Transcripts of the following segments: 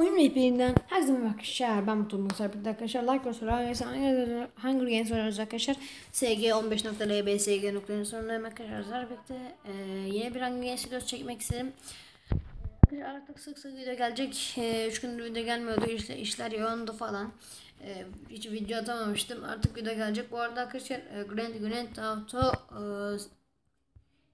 Oyun rehberinden herkese merhaba arkadaşlar. Ben Mutlu Musa. Bir arkadaşlar like ve soru Hunger Games oynuyoruz arkadaşlar. SG 15.l SG noktalarının sonundayım arkadaşlar. Birlikte e, yeni bir Hunger Games videosu çekmek istedim. Artık sık sık video gelecek. 3 e, gündür video gelmiyordu. İşler, işler yoğundu falan. E, hiç video atamamıştım. Artık video gelecek. Bu arada arkadaşlar e, Grand Grand Auto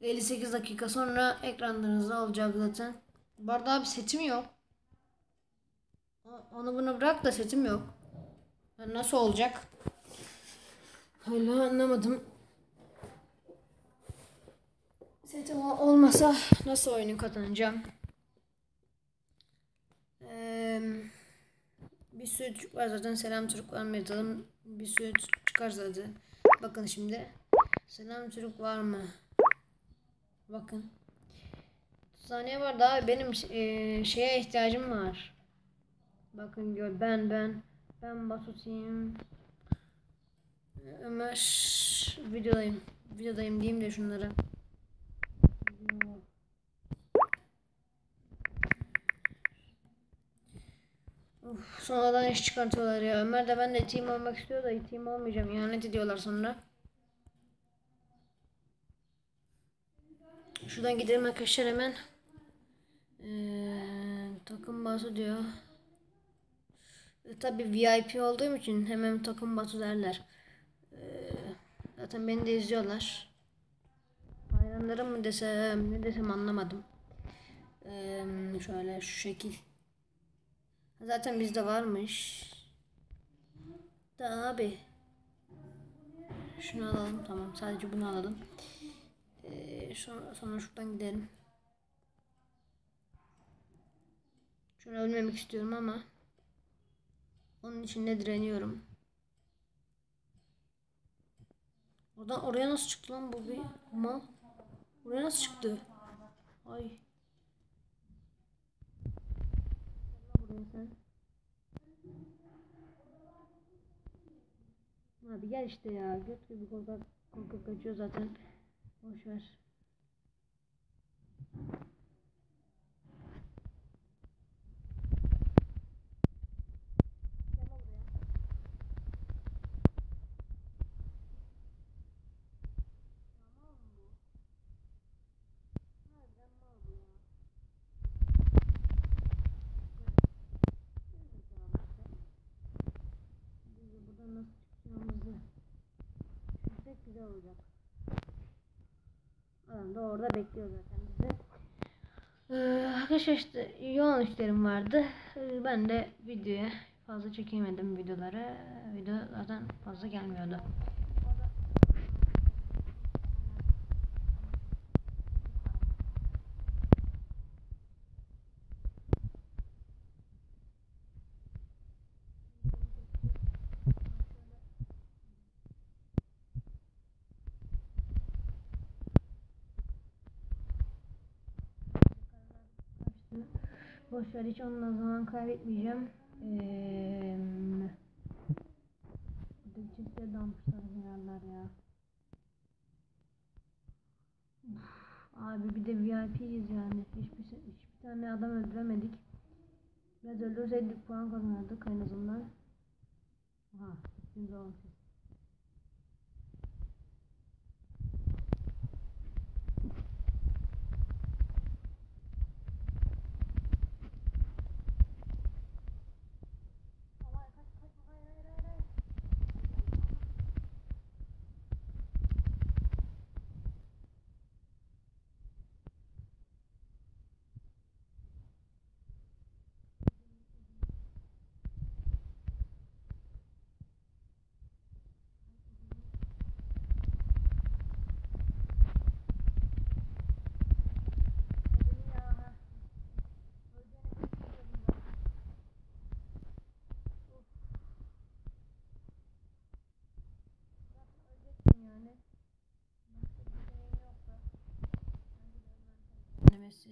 e, 58 dakika sonra ekranlarınızda olacak zaten. Bu arada abi setim yok. Onu bunu bırak da setim yok. Nasıl olacak? Hala anlamadım. Setim olmasa nasıl oyunu kazanacağım? Ee, bir sürü Türk var zaten. Selam Türk var mı yazalım. Bir sürü Türk çıkar zaten. Bakın şimdi. Selam Türk var mı? Bakın. Saniye var daha benim e, şeye ihtiyacım var. Bakın gör ben ben ben Batut'uyum. Ömer videodayım. Videodayım diyeyim de şunlara. Uf, sonradan iş çıkartıyorlar ya. Ömer de ben de team olmak istiyor da team olmayacağım. İhanet ediyorlar sonra. Şuradan gidelim arkadaşlar hemen. Ee, takım bazı diyor. Tabi VIP olduğum için hemen takım batu derler. Ee, zaten beni de izliyorlar. Hayranlarım mı desem ne desem anlamadım. Ee, şöyle şu şekil. Zaten bizde varmış. Da abi. Şunu alalım tamam sadece bunu alalım. Ee, sonra, sonra şuradan gidelim. Şunu ölmemek istiyorum ama onun için de direniyorum. Oradan oraya nasıl çıktı lan bu bir mal? Oraya nasıl çıktı? Ay. Buraya sen. Abi gel işte ya. Göt gibi korkak korkak kaçıyor zaten. Boş ver. Olacak. Adam da orada bekliyor zaten bizi. Ee, arkadaşlar işte yoğun işlerim vardı. Ee, ben de videoya fazla çekemedim videoları. Video zaten fazla gelmiyordu. Boşver hiç onunla zaman kaybetmeyeceğim. Ee, burada çiftleri dalmışlar herhalde ya. abi bir de VIP'yiz yani. Hiçbir, hiçbir tane adam öldüremedik. Biraz öldürseydik puan kazanırdık en azından. Aha, şimdi olmuş.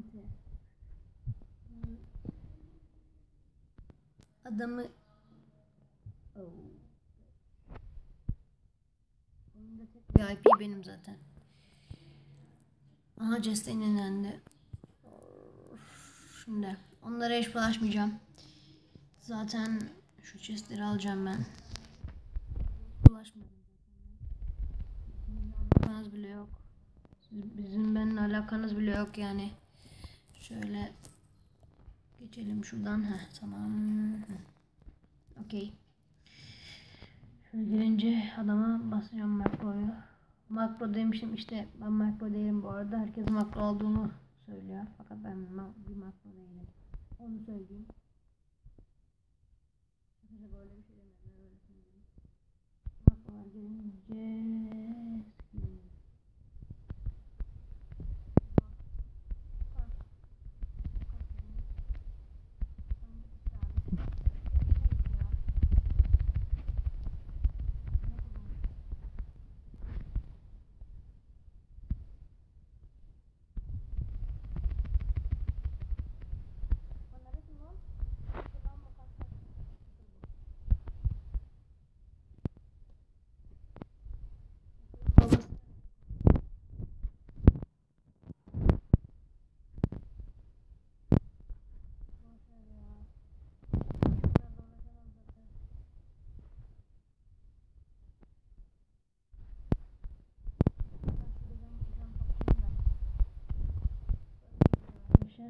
Hmm. Adamı Oh. Oyunda tek VIP benim zaten. Aha Jest'in yenilendi. Şimdi onlara hiç bulaşmayacağım. Zaten şu chestleri alacağım ben. Bulaşmadım zaten. Alakanız bile yok. Bizim benimle alakanız bile yok yani. Şöyle geçelim şuradan. Heh, tamam. Okey. Şöyle gelince adama basacağım makroyu. Makro demişim işte ben makro değilim bu arada. Herkes makro olduğunu söylüyor. Fakat ben bir makro değilim. Onu söyleyeyim. Size böyle bir şey demedim. Makrolar gelince...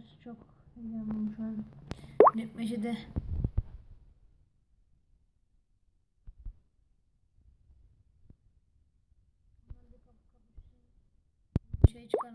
Arkadaşlar çok heyecanlıyım şu an. Netmeşe'de şey çıkar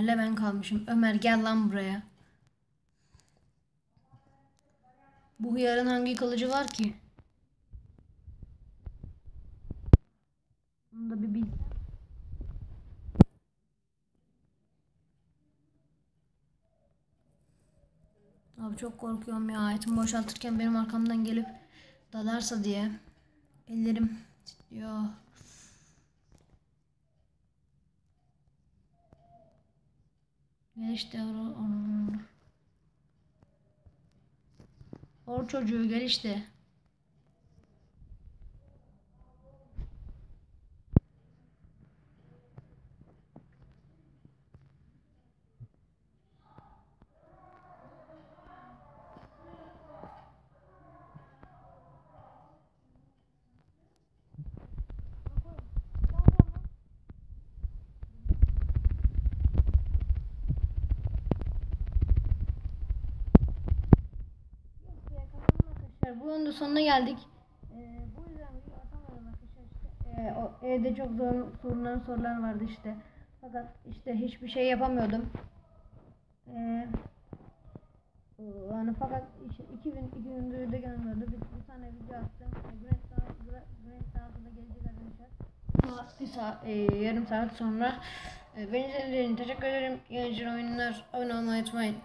Ömer'le ben kalmışım. Ömer gel lan buraya. Bu hıyarın hangi kılıcı var ki? Bunu da bir bil. Abi çok korkuyorum ya. Etimi boşaltırken benim arkamdan gelip dalarsa diye. Ellerim titriyor. Gel işte or, or, çocuğu gel işte. Arkadaşlar bu oyunun sonuna geldik. Ee, bu yüzden video atamadım arkadaşlar işte. Ee, o, evde çok zor sorunların sorular vardı işte. Fakat işte hiçbir şey yapamıyordum. Ee, yani fakat işte iki gün iki gündür de gelmiyordu. Bir, bir tane video attım. Theft- Gra- Grand Theft'da gelecek arkadaşlar. Saat, bir saat, e, yarım saat sonra. E, beni izlediğiniz için teşekkür ederim. Yeni oyunlar olmayı unutmayın.